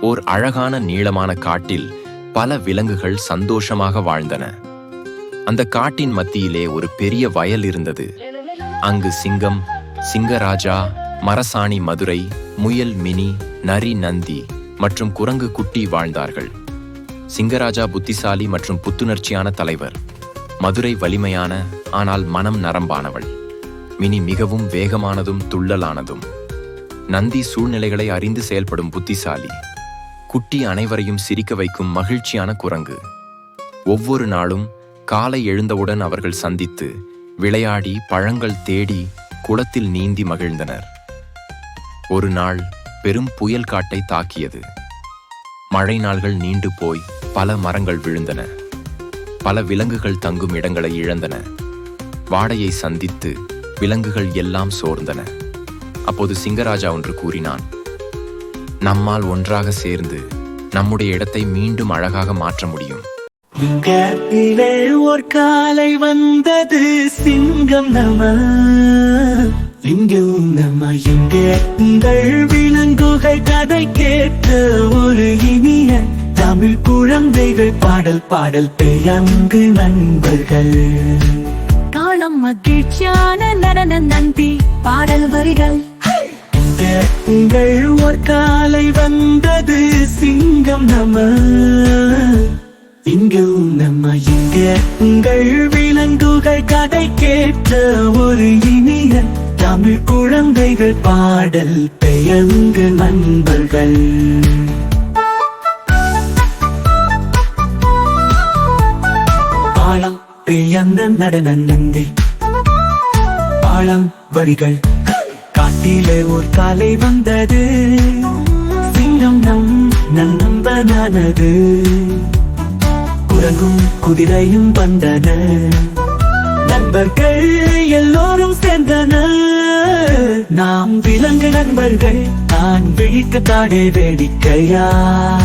ஓர் அழகான நீளமான காட்டில் பல விலங்குகள் சந்தோஷமாக வாழ்ந்தன. அந்த காட்டின் மத்தியிலே ஒரு பெரிய வயல் இருந்தது. அங்கு சிங்கம் சிங்கராஜா மரசாணி மதுரை முயல் மினி நரி நந்தி மற்றும் குரங்கு குட்டி வாழ்ந்தார்கள். சிங்கராஜா புத்திசாலி மற்றும் புத்துணர்ச்சியான தலைவர். மதுரை வலிமையான ஆனால் மனம் நரம்பானவள். மினி மிகவும் வேகமானதும் துள்ளலானதும். நந்தி சூழ்நிலைகளை அறிந்து செயல்படும் புத்திசாலி. குட்டி அனைவரையும் சிரிக்க வைக்கும் மகிழ்ச்சியான குரங்கு. ஒவ்வொரு நாளும் காலை எழுந்தவுடன் அவர்கள் சந்தித்து விளையாடி பழங்கள் தேடி குளத்தில் நீந்தி மகிழ்ந்தனர். ஒரு நாள் பெரும் புயல் காட்டை தாக்கியது. மழை நாள்கள் நீண்டு போய் பல மரங்கள் விழுந்தன. பல விலங்குகள் தங்கும் இடங்களை இழந்தன. வாடையை சந்தித்து விலங்குகள் எல்லாம் சோர்ந்தன. அப்போது சிங்கராஜா ஒன்று கூறினான் நம்மால் ஒன்றாக சேர்ந்து நம்முடைய இடத்தை மீண்டும் அழகாக மாற்ற முடியும். ஒரு காலை வந்தது சிங்கம் நம. இங்கும் நம்ம இங்கே உங்கள் விலங்குகள் கதை கேட்ட ஒரு இனிய தமிழ் குழந்தைகள் பாடல் பாடல் பெயங்கு நண்பர்கள். காலம் மகிழ்ச்சியான நடன நந்தி பாடல் வரிகள். உங்கள் ஒரு காலை வந்தது சிங்கம் நம. இங்கும் நம்ம இங்க உங்கள் விலங்குகள் கதை கேட்ட ஒரு இனிய தமிழ் குழந்தைகள் பாடல் பெயங்கு நண்பர்கள். பாலம் பெயர்ந்த நடன நந்தி. பாலம் வரிகள் காட்டிலே ஒரு காலை வந்தது. சிங்கம் நம் நண்பனானது. குரங்கும் குதிரையும் வந்தன. நண்பர்கள் எல்லோரும் சேர்ந்தனர் நாம் விலங்கு நண்பர்கள் நான் விழிக்க தாடே வேடிக்கையா?